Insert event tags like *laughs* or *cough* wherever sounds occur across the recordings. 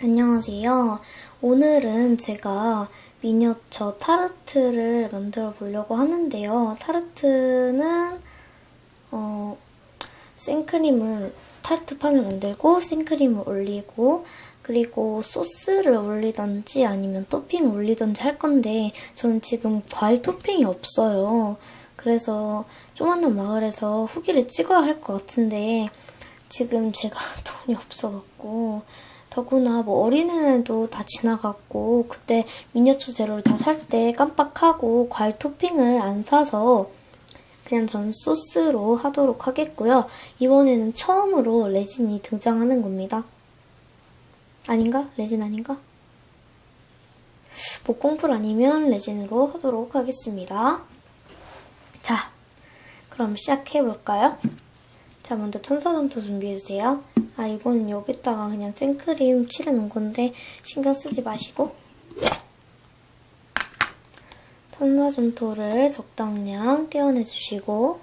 안녕하세요. 오늘은 제가 미니어처 타르트를 만들어 보려고 하는데요. 타르트는 어, 생크림을 타르트판을 만들고 생크림을 올리고 그리고 소스를 올리던지 아니면 토핑을 올리던지 할 건데 저는 지금 과일 토핑이 없어요. 그래서 조만한 마을에서 후기를 찍어야 할 것 같은데 지금 제가 *laughs* 돈이 없어갖고 더구나 뭐 어린이날도 다 지나갔고 그때 미니어처 재료를 다 살 때 깜빡하고 과일 토핑을 안 사서 그냥 전 소스로 하도록 하겠고요. 이번에는 처음으로 레진이 등장하는 겁니다. 아닌가? 레진 아닌가? 목공풀 아니면 레진으로 하도록 하겠습니다. 자, 그럼 시작해볼까요? 자, 먼저 천사점토 준비해주세요. 아, 이거는 여기다가 그냥 생크림 칠해놓은 건데 신경 쓰지 마시고 천사점토를 적당량 떼어내주시고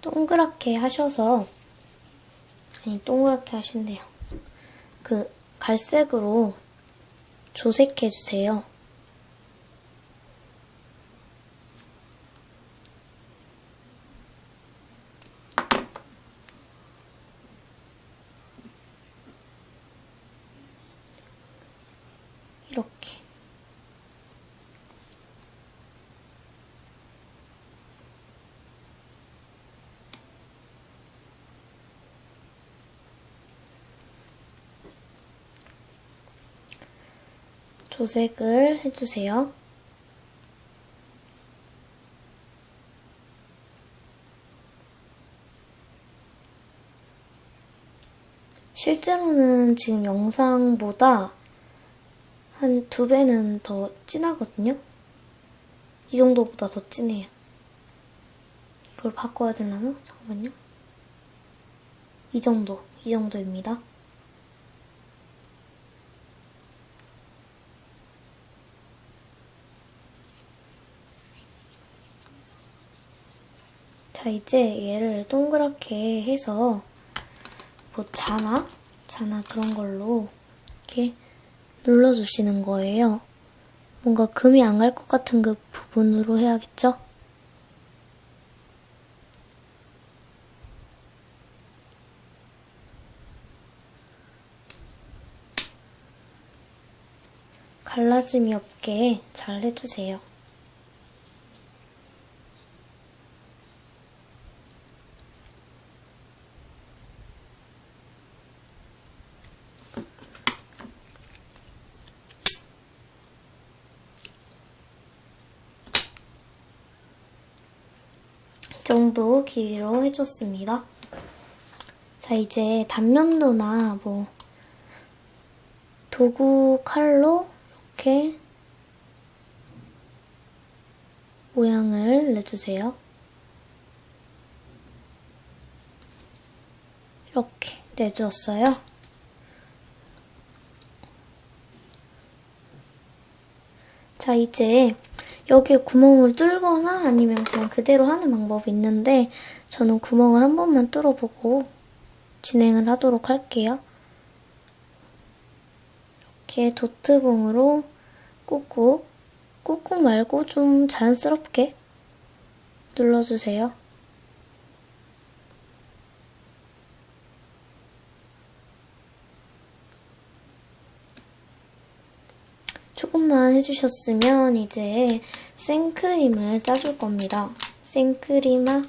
동그랗게 하셔서 아니 동그랗게 하신대요. 그 갈색으로 조색해 주세요. 이렇게. 조색을 해주세요. 실제로는 지금 영상보다 한 두 배는 더 진하거든요? 이 정도보다 더 진해요. 이걸 바꿔야 되려나? 잠깐만요. 이 정도, 이 정도입니다. 자, 이제 얘를 동그랗게 해서 뭐 자나? 자나 그런 걸로 이렇게 눌러주시는 거예요. 뭔가 금이 안 갈 것 같은 그 부분으로 해야겠죠? 갈라짐이 없게 잘 해주세요. 이 정도 길이로 해줬습니다. 자, 이제 단면도나 뭐 도구 칼로 이렇게 모양을 내주세요. 이렇게 내주었어요. 자, 이제 여기에 구멍을 뚫거나 아니면 그냥 그대로 하는 방법이 있는데 저는 구멍을 한 번만 뚫어보고 진행을 하도록 할게요. 이렇게 도트봉으로 꾹꾹, 꾹꾹 말고 좀 자연스럽게 눌러주세요. 조금만 해주셨으면 이제 생크림을 짜줄 겁니다. 생크림아